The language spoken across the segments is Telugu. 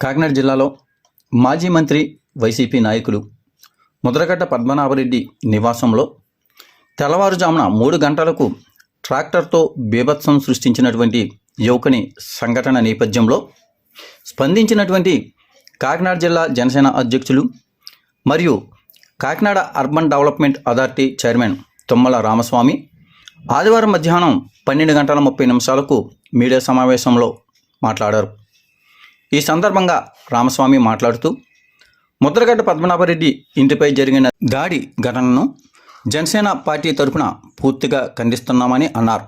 కాకినాడ జిల్లాలో మాజీ మంత్రి వైసీపీ నాయకులు ముద్రగడ్డ పద్మనాభరెడ్డి నివాసంలో తెల్లవారుజామున మూడు గంటలకు ట్రాక్టర్తో బీభత్సం సృష్టించినటువంటి యువకుని సంఘటన నేపథ్యంలో స్పందించినటువంటి కాకినాడ జిల్లా జనసేన అధ్యక్షులు మరియు Kakinada urban development authority chairman Tummala Ramaswamy ఆదివారం మధ్యాహ్నం పన్నెండు గంటల ముప్పై నిమిషాలకు మీడియా సమావేశంలో మాట్లాడారు. ఈ సందర్భంగా రామస్వామి మాట్లాడుతూ ముద్రగడ్డ పద్మనాభరెడ్డి ఇంటిపై జరిగిన దాడి ఘటనను జనసేన పార్టీ తరఫున పూర్తిగా ఖండిస్తున్నామని అన్నారు.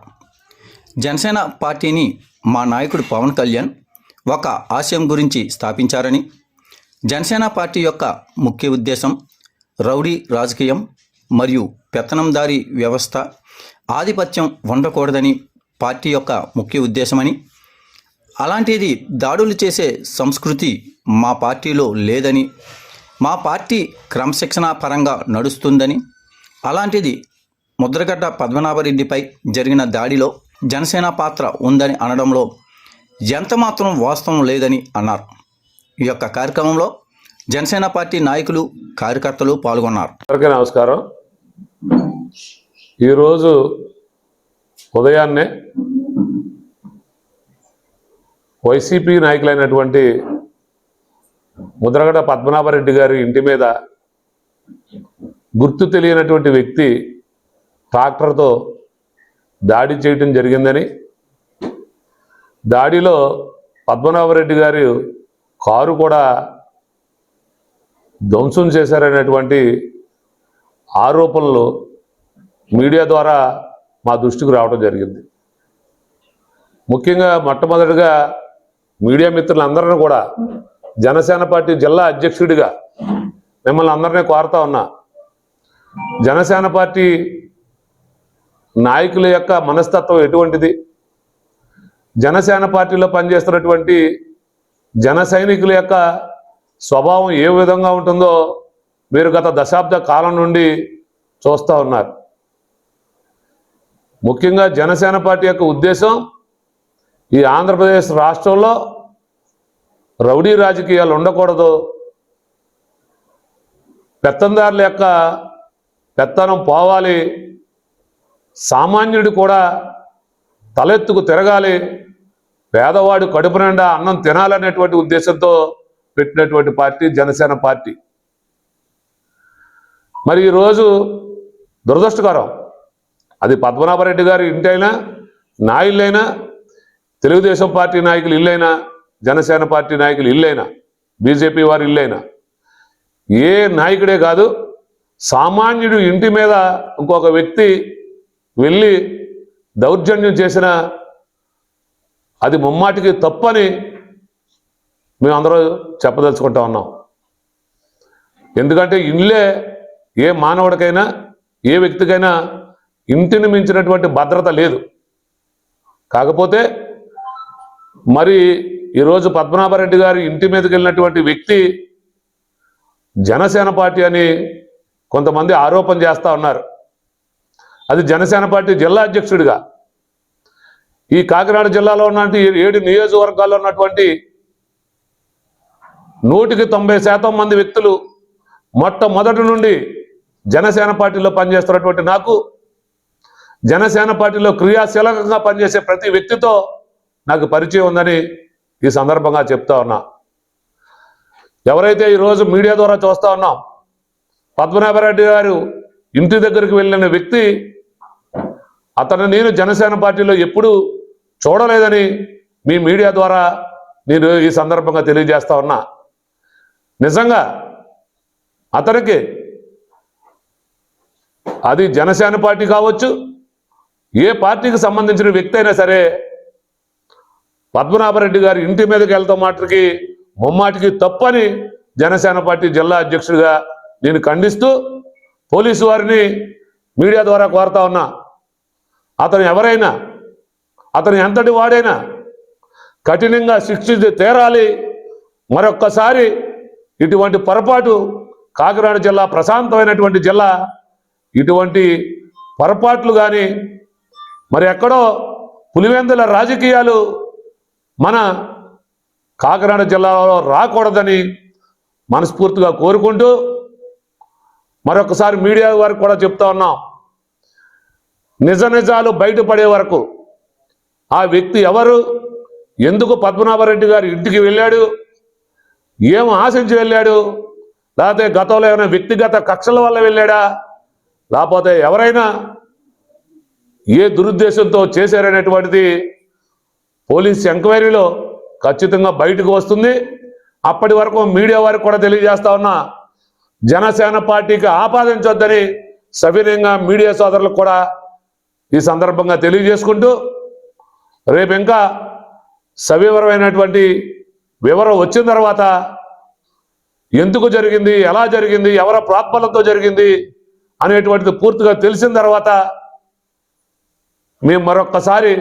జనసేన పార్టీని మా నాయకుడు పవన్ కళ్యాణ్ ఒక ఆశయం గురించి స్థాపించారని జనసేన పార్టీ యొక్క ముఖ్య ఉద్దేశం రౌడీ రాజకీయం మరియు పెత్తనందారీ వ్యవస్థ ఆధిపత్యం ఉండకూడదని పార్టీ యొక్క ముఖ్య ఉద్దేశమని అలాంటిది దాడులు చేసే సంస్కృతి మా పార్టీలో లేదని మా పార్టీ క్రమశిక్షణా పరంగా నడుస్తుందని అలాంటిది ముద్రగడ్డ పద్మనాభరెడ్డిపై జరిగిన దాడిలో జనసేన పాత్ర ఉందని అనడంలో ఎంత మాత్రం వాస్తవం లేదని అన్నారు. ఈ యొక్క కార్యక్రమంలో జనసేన పార్టీ నాయకులు కార్యకర్తలు పాల్గొన్నారు. అందరికీ నమస్కారం. ఈరోజు ఉదయాన్నే వైసీపీ నాయకులైనటువంటి ముద్రగడ పద్మనాభరెడ్డి గారి ఇంటి మీద గుర్తు తెలియనటువంటి వ్యక్తి ట్రాక్టర్తో దాడి చేయటం జరిగిందని దాడిలో పద్మనాభరెడ్డి గారి కారు కూడా ధ్వంసం చేశారనేటువంటి ఆరోపణలు మీడియా ద్వారా మా దృష్టికి రావడం జరిగింది. ముఖ్యంగా మొట్టమొదటిగా మీడియా మిత్రులందరినీ కూడా జనసేన పార్టీ జిల్లా అధ్యక్షుడిగా మిమ్మల్ని అందరినీ కోరుతా ఉన్నా జనసేన పార్టీ నాయకుల యొక్క మనస్తత్వం ఎటువంటిది? జనసేన పార్టీలో పనిచేస్తున్నటువంటి జన సైనికుల యొక్క స్వభావం ఏ విధంగా ఉంటుందో మీరు గత దశాబ్ద కాలం నుండి చూస్తూ ఉన్నారు. ముఖ్యంగా జనసేన పార్టీ యొక్క ఉద్దేశం ఈ ఆంధ్రప్రదేశ్ రాష్ట్రంలో రౌడీ రాజకీయాలు ఉండకూడదు. పెత్తందారుల యొక్క పెత్తనం పోవాలి. సామాన్యుడు కూడా తలెత్తుకు తిరగాలి. పేదవాడు కడుపు నిండా అన్నం తినాలనేటువంటి ఉద్దేశంతో పెట్టినటువంటి పార్టీ జనసేన పార్టీ. మరి ఈరోజు దురదృష్టకరం. అది పద్మనాభరెడ్డి గారి ఇంటి అయినా నా ఇల్లైనా తెలుగుదేశం పార్టీ నాయకులు ఇల్లైనా జనసేన పార్టీ నాయకులు ఇల్లైనా బీజేపీ వారు ఇల్లైనా ఏ నాయకుడే కాదు సామాన్యుడు ఇంటి మీద ఇంకొక వ్యక్తి వెళ్ళి దౌర్జన్యం చేసిన అది ముమ్మాటికి తప్పని మేమందరూ చెప్పదలుచుకుంటా ఉన్నాం. ఎందుకంటే ఇల్లే ఏ మానవుడికైనా ఏ వ్యక్తికైనా ఇంటిని మించినటువంటి భద్రత లేదు. కాకపోతే మరి ఈరోజు పద్మనాభరెడ్డి గారి ఇంటి మీదకి వెళ్ళినటువంటి వ్యక్తి జనసేన పార్టీ అని కొంతమంది ఆరోపణ చేస్తూ ఉన్నారు. అది జనసేన పార్టీ జిల్లా అధ్యక్షుడిగా. ఈ కాకినాడ జిల్లాలో ఉన్నటువంటి ఏడు నియోజకవర్గాల్లో ఉన్నటువంటి నూటికి తొంభై శాతం మంది వ్యక్తులు మొట్టమొదటి నుండి జనసేన పార్టీలో పనిచేస్తున్నటువంటి నాకు జనసేన పార్టీలో క్రియాశీలకంగా పనిచేసే ప్రతి వ్యక్తితో నాకు పరిచయం ఉందని ఈ సందర్భంగా చెప్తా ఉన్నా. ఎవరైతే ఈరోజు మీడియా ద్వారా చూస్తా ఉన్నాం పద్మనాభరెడ్డి గారు ఇంటి దగ్గరికి వెళ్ళిన వ్యక్తి అతను నేను జనసేన పార్టీలో ఎప్పుడూ చూడలేదని మీ మీడియా ద్వారా నేను ఈ సందర్భంగా తెలియజేస్తా ఉన్నా. నిజంగా అతనికి అది జనసేన పార్టీ కావచ్చు ఏ పార్టీకి సంబంధించిన వ్యక్తి అయినా సరే పద్మనాభరెడ్డి గారి ఇంటి మీదకి వెళ్తాం మాటకి ముమ్మాటికి తప్పని జనసేన పార్టీ జిల్లా అధ్యక్షుడిగా నేను ఖండిస్తూ పోలీసు వారిని మీడియా ద్వారా కోరుతా ఉన్నా. అతను ఎవరైనా అతను ఎంతటి వాడైనా కఠినంగా శిక్షించి తీరాలి. మరొక్కసారి ఇటువంటి పొరపాటు కాకినాడ జిల్లా ప్రశాంతమైనటువంటి జిల్లా ఇటువంటి పొరపాట్లు కానీ మరి ఎక్కడో పులివెందుల రాజకీయాలు మన కాకినాడ జిల్లాలో రాకూడదని మనస్ఫూర్తిగా కోరుకుంటూ మరొకసారి మీడియా వారికి కూడా చెప్తా ఉన్నాం. నిజ నిజాలు బయటపడే వరకు ఆ వ్యక్తి ఎవరు? ఎందుకు పద్మనాభరెడ్డి గారి ఇంటికి వెళ్ళాడు? ఏం ఆశించి వెళ్ళాడు? లేకపోతే గతంలో ఏమైనా వ్యక్తిగత కక్షల వల్ల వెళ్ళాడా? లేకపోతే ఎవరైనా ఏ దురుద్దేశంతో చేశారనేటువంటిది పోలీస్ ఎంక్వైరీలో ఖచ్చితంగా బయటకు వస్తుంది. అప్పటి వరకు మీడియా వారికి కూడా తెలియజేస్తా ఉన్నా జనసేన పార్టీకి ఆపాదించొద్దని సవినయంగా మీడియా సోదరులకు కూడా ఈ సందర్భంగా తెలియజేసుకుంటూ రేపు ఇంకా సవివరమైనటువంటి వివరం వచ్చిన తర్వాత ఎందుకు జరిగింది ఎలా జరిగింది ఎవరి ప్రాత్మలతో జరిగింది అనేటువంటిది పూర్తిగా తెలిసిన తర్వాత మేము మరొక్కసారి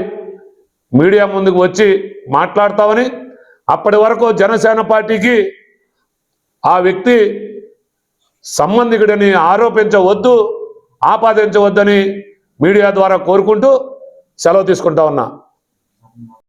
మీడియా ముందుకు వచ్చి మాట్లాడతామని అప్పటి వరకు జనసేన పార్టీకి ఆ వ్యక్తి సంబంధికుడని ఆరోపించవద్దు ఆపాదించవద్దని మీడియా ద్వారా కోరుకుంటూ సెలవు తీసుకుంటా ఉన్నా.